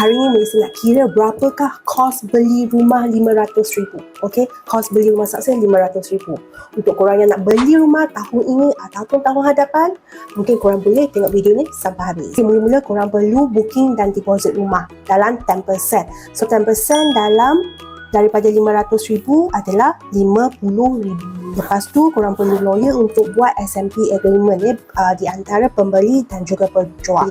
hari ni Melissa nak kira berapakah kos beli rumah RM500,000. Okay, kos beli rumah saksa RM500,000. Untuk korang yang nak beli rumah tahun ini ataupun tahun hadapan, mungkin korang boleh tengok video ni sampai habis. Okay, mula-mula korang perlu booking dan deposit rumah dalam 10%. So 10% dalam daripada RM500,000 adalah RM50,000. Lepas tu korang perlu lawyer untuk buat SMP agreement ya, uh, di antara pembeli dan juga penjual.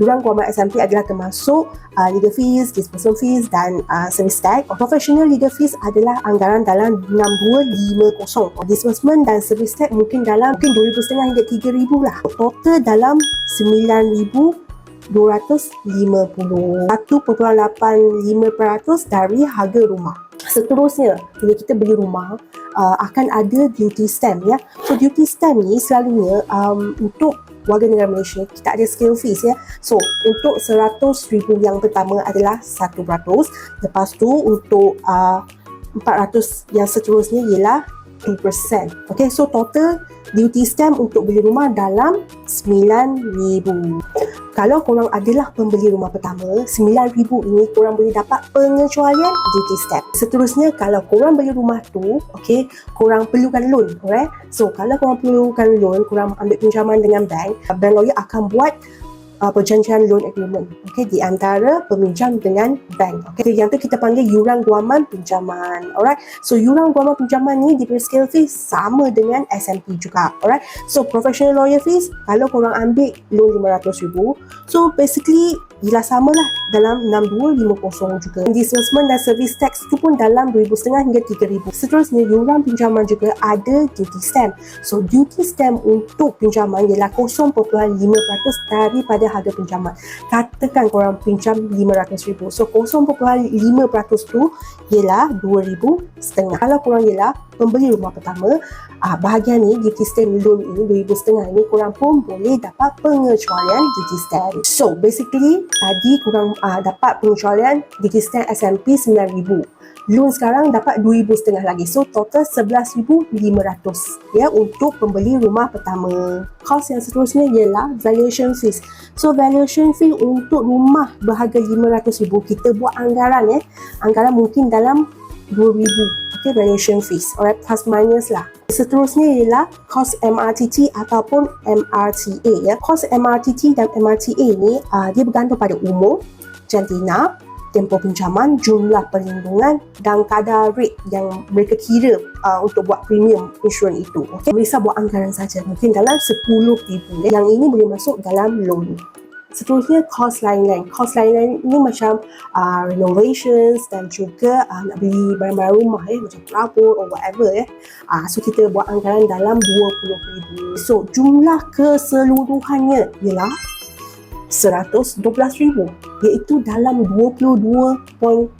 Diorang keluar SMP adalah termasuk uh, legal fees, disposal fees dan uh, service tax. Professional legal fees adalah anggaran dalam 6250. Disbursement dan service tax mungkin dalam mungkin 2,500 hingga 3,000 lah. Total dalam 9,000 250 1.85% dari harga rumah seterusnya bila kita beli rumah uh, akan ada duty stamp ya so duty stamp ni selalunya um, untuk warga negara Malaysia kita ada scale fees ya so untuk 100 ribu yang pertama adalah 100 lepas tu untuk uh, 400 yang seterusnya ialah 2%. Okay, so total duty stamp untuk beli rumah dalam 9,000. Kalau korang adalah pembeli rumah pertama, 9,000 ini korang boleh dapat pengecualian duty stamp. Seterusnya, kalau korang beli rumah tu, okay, korang perlukan loan. Alright? So, kalau korang perlukan loan, korang ambil pinjaman dengan bank, bank lawyer akan buat uh, perjanjian loan agreement okay, di antara peminjam dengan bank. Okay. Yang tu kita panggil yuran guaman pinjaman. Alright. So yuran guaman pinjaman ni di scale fees sama dengan SMP juga. Alright. So professional lawyer fees kalau korang ambil loan RM500,000 so basically Bila sama lah dalam 6250 juga. Disbursement dan service tax tu pun dalam 2,500 hingga 3,000. Seterusnya, yuran pinjaman juga ada duty stamp. So, duty stamp untuk pinjaman ialah 0.5% daripada harga pinjaman. Katakan korang pinjam RM500,000. So, 0.5% tu ialah RM2,500. Kalau korang ialah pembeli rumah pertama, ah, bahagian ni duty stamp loan ini RM2,500 ini korang pun boleh dapat pengecualian duty stamp. So, basically, tadi kurang uh, dapat pengecualian digital SMP 9000 loan sekarang dapat 2500 lagi. So total 11500 ya untuk pembeli rumah pertama. Kos yang seterusnya ialah valuation fees. So valuation fee untuk rumah berharga 500000 kita buat anggaran ya. Anggaran mungkin dalam 2000 okay valuation fees alright plus minus lah Seterusnya ialah kos MRTT ataupun MRTA ya. Kos MRTT dan MRTA ni uh, dia bergantung pada umur, jantina, tempoh pinjaman, jumlah perlindungan dan kadar rate yang mereka kira uh, untuk buat premium insurans itu. Okay. Bisa buat anggaran saja mungkin dalam 10 ya. Yang ini boleh masuk dalam loan. Seterusnya kos lain-lain. Kos lain-lain ini macam uh, renovations dan juga uh, nak beli barang-barang rumah ya, macam perabot or whatever ya. Uh, so kita buat anggaran dalam RM20,000. So jumlah keseluruhannya ialah RM112,000 iaitu dalam 22.4%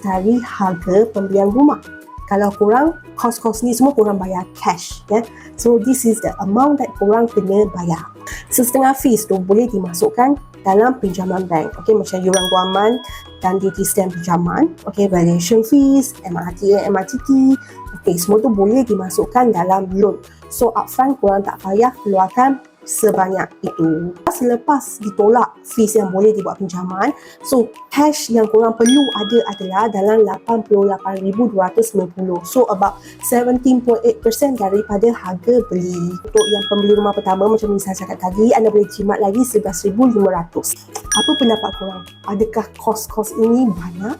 dari harga pembelian rumah kalau korang kos-kos ni semua korang bayar cash ya. So this is the amount that korang kena bayar. Sesetengah fees tu boleh dimasukkan dalam pinjaman bank. Okay, macam yuran guaman dan duty stamp pinjaman. Okay, valuation fees, MRT, MRTT. Okay, semua tu boleh dimasukkan dalam loan. So upfront korang tak payah keluarkan sebanyak itu. Selepas ditolak fees yang boleh dibuat pinjaman, so cash yang korang perlu ada adalah dalam 88,290. So about 17.8% daripada harga beli. Untuk yang pembeli rumah pertama macam yang saya cakap tadi, anda boleh jimat lagi 11,500. Apa pendapat korang? Adakah kos-kos ini banyak,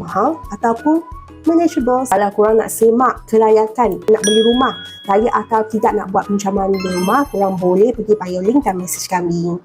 mahal ataupun manageable. Kalau korang nak semak kelayakan nak beli rumah, saya atau tidak nak buat pinjaman di rumah, korang boleh pergi bio link dan message kami.